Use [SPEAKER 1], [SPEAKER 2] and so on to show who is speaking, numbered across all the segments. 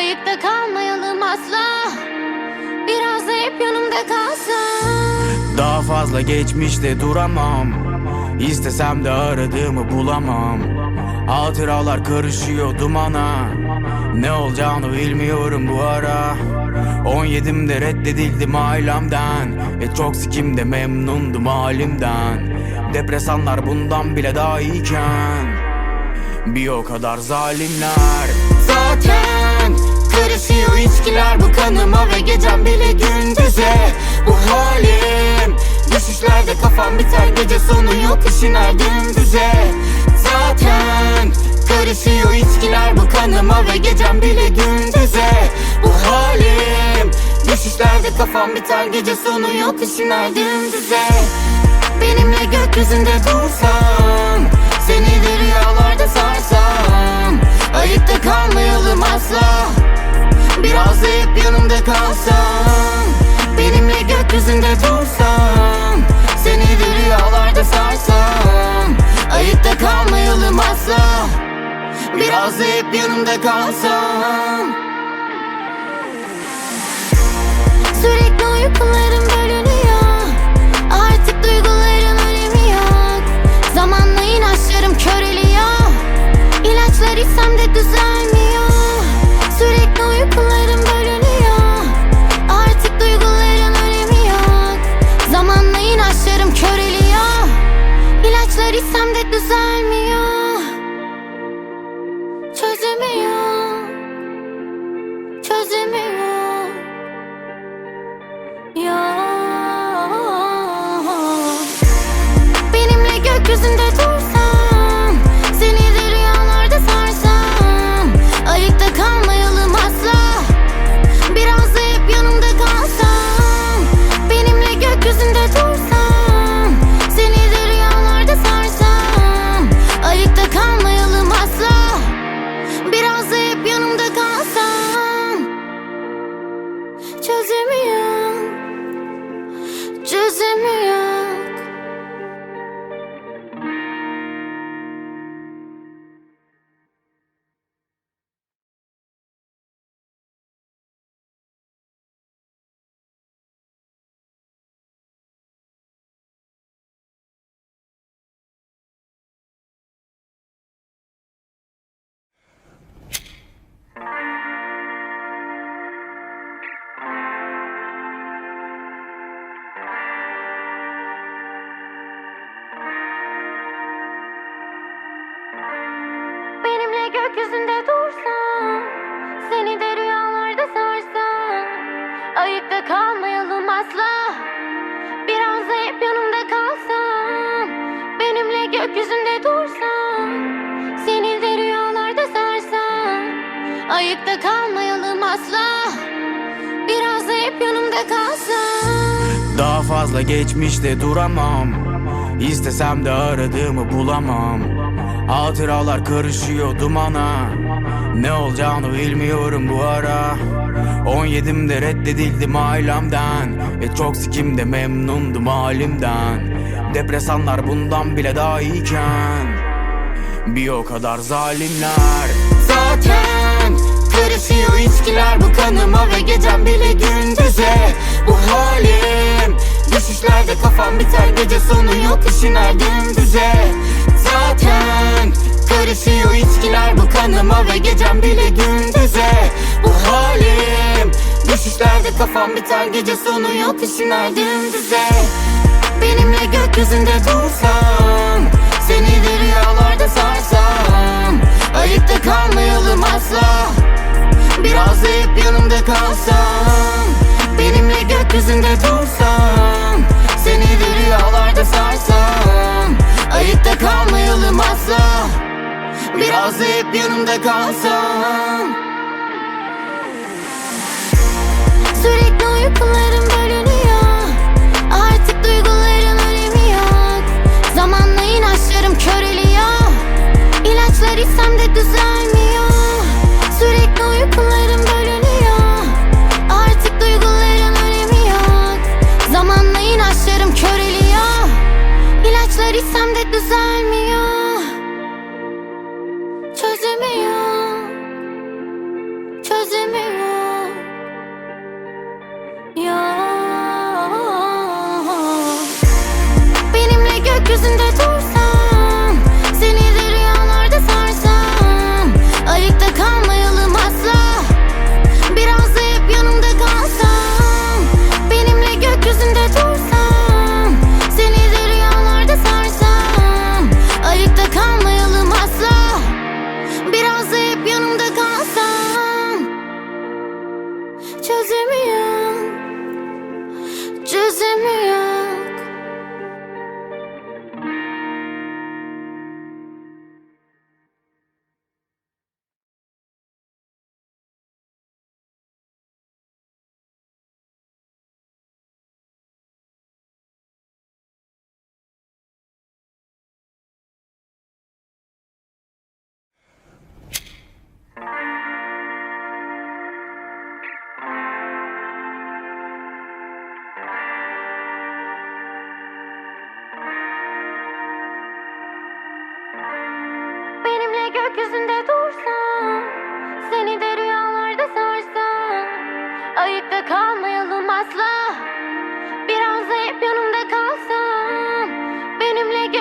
[SPEAKER 1] Ayıkta kalmayalım asla. Biraz da hep yanımda kalsan
[SPEAKER 2] Daha fazla geçmişte duramam. İstesem de aradığımı bulamam. Hatıralar karışıyor dumana. Ne olacağını bilmiyorum bu ara. 17'imde reddedildim ailemden. Ve çok sikimde memnundum halimden. Depresanlar bundan bile daha iyiken. Bir o kadar zalimler.
[SPEAKER 3] Zaten karışıyor içkiler bu kanıma ve gecem bile gündüze? Bu halim düşüşlerde kafam biter gece sonu yok işin her dümdüze. Zaten karışıyor içkiler bu kanıma ve gecem bile gündüze. Bu halim düşüşlerde kafam biter gece sonu yok işin her dümdüze. Benimle gökyüzünde dursan Seni de rüyalarda sarsam Ayıkta kalmayalım asla Biraz da hep yanımda kalsan Benimle gökyüzünde dursan Seni de rüyalarda sarsam Ayıkta kalmayalım asla. Biraz da hep yanımda kalsan.
[SPEAKER 1] Sürekli uykularım bölünüyor Artık duyguların önemi yok. Zamanla inançlarım köreliyor İlaçlar içsem de düzelmiyor Çözümü yok Çözümü yok
[SPEAKER 2] Daha fazla geçmişte duramam. İstesem de aradığımı bulamam. Hatıralar karışıyor dumana. Ne olacağını bilmiyorum bu ara. 17'imde reddedildim ailemden. Ve çok sikimde memnundum halimden. Depresanlar bundan bile daha iyiken. Bir o kadar zalimler.
[SPEAKER 3] Zaten karışıyor içkiler bu kanıma ve gecem bile gündüze. Bu halim düşüşlerde kafam biter gece sonu yok işin her dümdüze. Zaten karışıyor içkiler bu kanıma ve gecem bile gündüze. Bu halim düşüşlerde kafam biter gece sonu yok işin her dümdüze. Benimle gökyüzünde dursan Seni de rüyalarda sarsam Ayıkta kalmayalım asla Biraz da hep yanımda kalsan Benimle gökyüzünde dursan Seni de rüyalarda sarsam Ayıkta kalmayalım asla. Biraz da hep yanımda kalsan.
[SPEAKER 1] Sürekli uykularım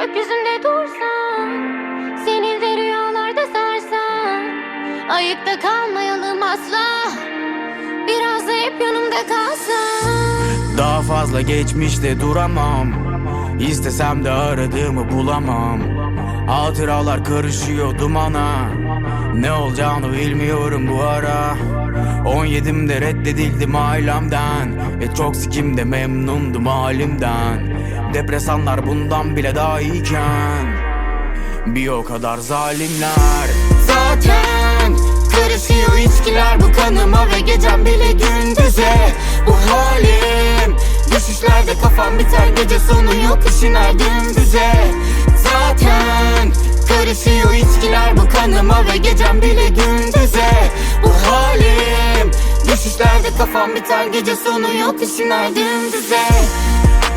[SPEAKER 1] gökyüzünde dursan Seni de rüyalarda sarsam Ayıkta kalmayalım asla. Biraz da hep yanımda kalsam.
[SPEAKER 2] Daha fazla geçmişte duramam. İstesem de aradığımı bulamam. Hatıralar karışıyor dumana. Ne olacağını bilmiyorum bu ara. 17'imde reddedildim ailemden. Ve çok sikimde memnundum halimden Depresanlar bundan bile daha iyiken Bir o kadar zalimler.
[SPEAKER 3] Zaten karışıyor içkiler bu kanıma Ve gecem bile gündüze. Bu halim Düşüşlerde kafam biter gece sonu yok işin her dümdüze. Zaten karışıyor içkiler bu kanıma Ve gecem bile gündüze. Bu halim Düşüşlerde kafam biter gece sonu yok işin her dümdüze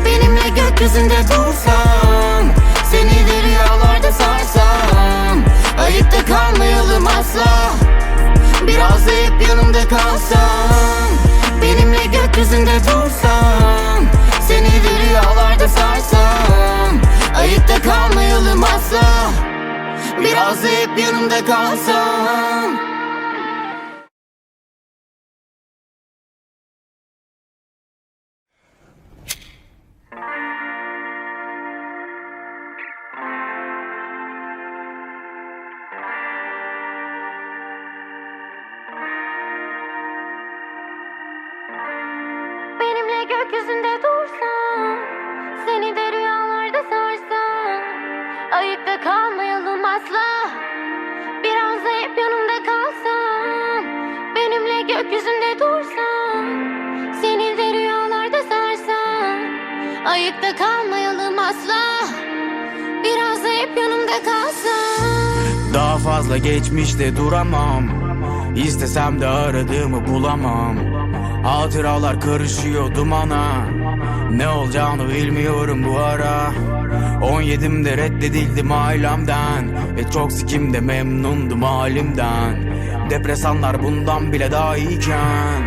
[SPEAKER 3] Benimle gökyüzünde dursan Seni de rüyalarda sarsam Ayıkta kalmayalım asla. Biraz da hep yanımda kalsam Benimle gökyüzünde dursan Seni de rüyalarda sarsam Ayıkta kalmayalım asla. Biraz da hep yanımda kalsam
[SPEAKER 1] kalmayalım asla. Biraz da hep yanımda kalsam Benimle gökyüzünde dursan Seni de rüyalarda sarsam Ayıkta kalmayalım asla. Biraz da hep yanımda kalsam
[SPEAKER 2] Daha fazla geçmişte duramam. İstesem de aradığımı bulamam. Hatıralar karışıyor dumana. Ne olacağını bilmiyorum bu ara 17'imde reddedildim ailemden. Ve çok sikimde memnundum halimden. Depresanlar bundan bile daha iyiken.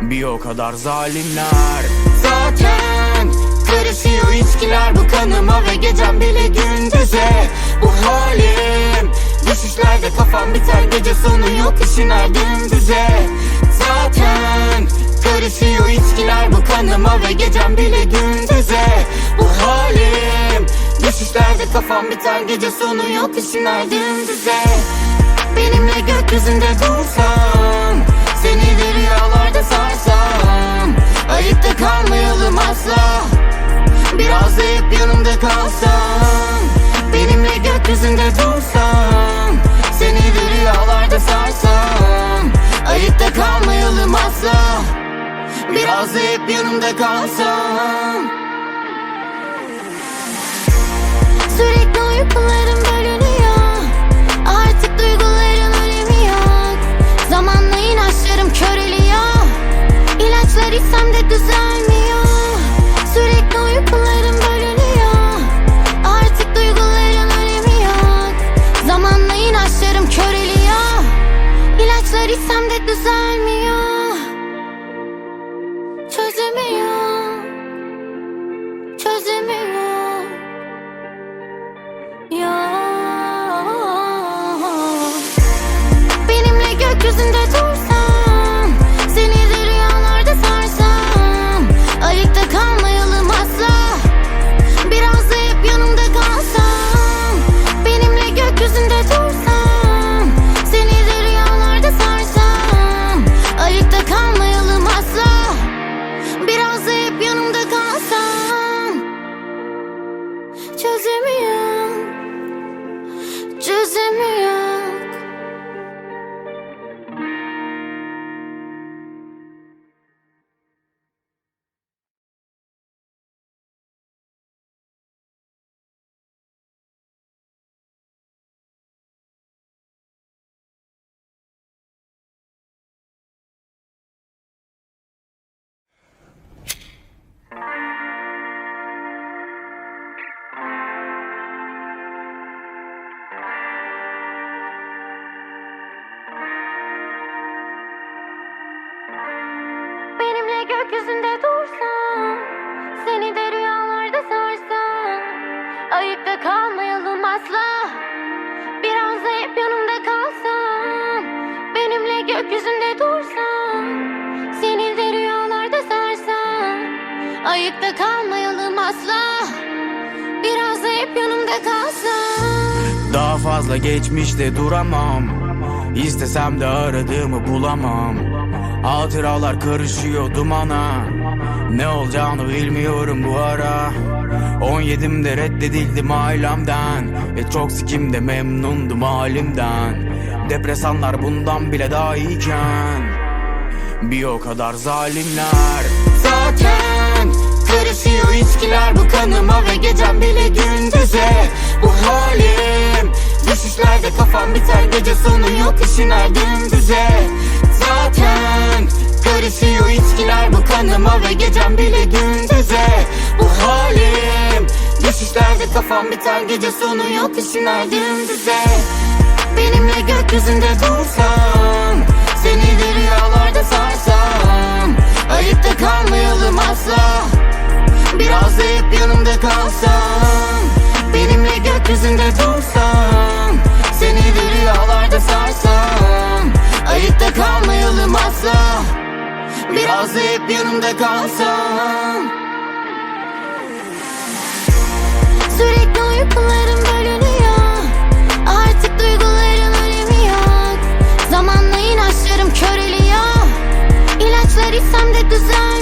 [SPEAKER 2] Bir o kadar zalimler.
[SPEAKER 3] Zaten karışıyor içkiler bu kanıma Ve gecem bile gündüze. Bu halim Düşüşlerde kafam biter gece sonu yok işin her dümdüze Zaten karışıyor içkiler bu kanıma Ve gecem bile gündüze Bu halim. Düşüşlerde kafam biter gece sonu yok işin her dümdüze Benimle gökyüzünde dursan Seni de rüyalarda sarsam Ayıkta kalmayalım asla. Biraz da hep yanımda kalsam Benimle gökyüzünde dursan Seni de rüyalarda sarsam Ayıkta kalmayalım asla. Biraz da hep yanımda kalsam
[SPEAKER 1] uykularım bölünüyor. Artık duyguların önemi yok. Zamanla inançlarım köreliyor. İlaçlar içsem de düzelmiyor Ayıkta kalmayalım asla. Biraz da hep yanımda kalsam
[SPEAKER 2] Daha fazla geçmişte duramam. İstesem de aradığımı bulamam. Hatıralar karışıyor dumana. Ne olacağını bilmiyorum bu ara. 17'imde reddedildim ailemden. Ve çok sikimde memnundum halimden. Depresanlar bundan bile daha iyiken. Bir o kadar zalimler.
[SPEAKER 3] Zaten karışıyor içkiler bu kanıma ve gecem bile gündüze. Bu halim Düşüşlerde kafam biter gece sonu yok işin her dümdüze Zaten karışıyor içkiler bu kanıma ve gecem bile gündüze. Bu halim Düşüşlerde kafam biter gece sonu yok işin her dümdüze Benimle gökyüzünde dursan Seni de rüyalarda sarsam Ayıkta kalmayalım asla Biraz da hep yanımda kalsam Benimle gökyüzünde dursan Seni de rüyalarda sarsam Ayıkta kalmayalım asla. Biraz da hep yanımda kalsam
[SPEAKER 1] Sürekli uykularım bölünüyor Artık duyguların önemi yok Zamanla inançlarım köreliyor İlaçlar içsem de düzelmiyor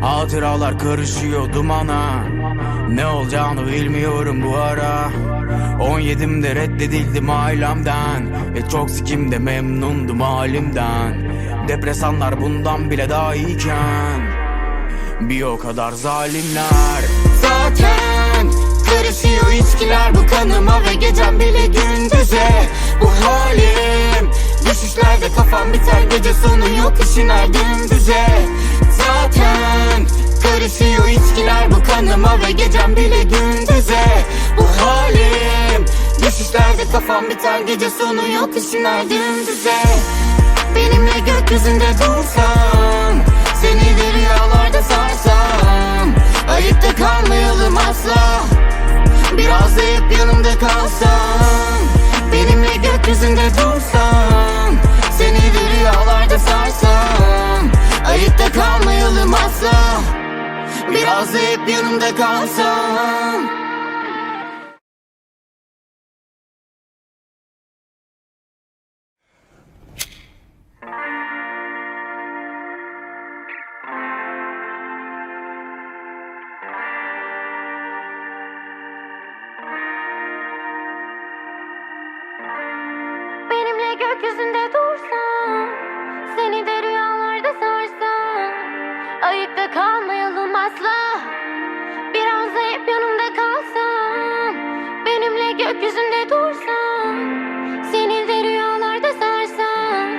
[SPEAKER 2] Hatıralar karışıyor dumana. Ne olacağını bilmiyorum bu ara. 17'imde reddedildim ailemden. Ve çok sikimde memnundum halimden. Depresanlar bundan bile daha iyiken. Bir o kadar zalimler.
[SPEAKER 3] Zaten karışıyor içkiler bu kanıma ve gecem bile gündüze. Bu halim Düşüşlerde kafam biter gece sonu yok işin her dümdüze Zaten. Karışıyor içkiler bu kanıma ve gecem bile gündüze. Bu halim Düşüşlerde kafam biter gece sonu yok işin her dümdüze Benimle gökyüzünde dursan Seni de rüyalarda sarsam. Ayıkta kalmayalım asla Biraz da hep yanımda kalsam. Benimle gökyüzünde dursan Seni de rüyalarda sarsam Ayıkta kalmayalım asla. Biraz da hep yanımda kalmayalım asla. Bir anza hep yanımda kalsan Benimle gökyüzünde dursan Seni de rüyalarda sarsan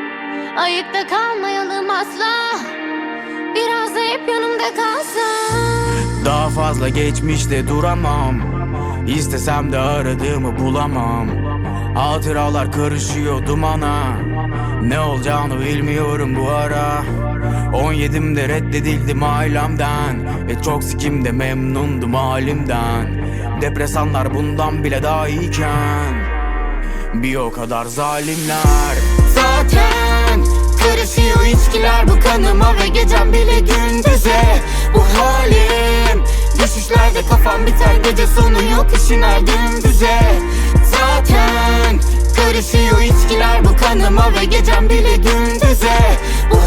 [SPEAKER 1] Ayıkta kalmayalım asla. Biraz da hep yanımda kalsan.
[SPEAKER 2] Daha fazla geçmişte duramam. İstesem de aradığımı bulamam. Hatıralar karışıyor dumana. Ne olacağını bilmiyorum bu ara. 17'imde reddedildim ailemden. Ve çok sikimde memnundum halimden. Depresanlar bundan bile daha iyiken. Bir o kadar zalimler.
[SPEAKER 3] Zaten karışıyor içkiler bu kanıma Ve gecem bile gündüze. Bu halim Düşüşlerde kafam biter gece sonu yok işin er dümdüze Zaten karışıyor içkiler bu kanıma Ve gecem bile gündüze. Bu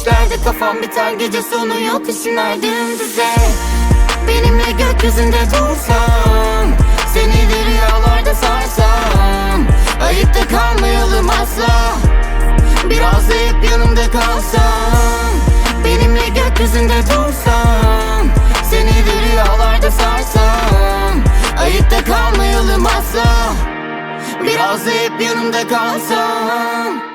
[SPEAKER 3] Düşüşlerde kafam biter gece sonu yok işin er dümdüze Benimle gökyüzünde dursan Seni de rüyalarda sarsam Ayıkta kalmayalım asla. Biraz da hep yanımda kalsan Benimle gökyüzünde dursan Seni de rüyalarda sarsam Ayıkta kalmayalım asla. Biraz da hep yanımda kalsan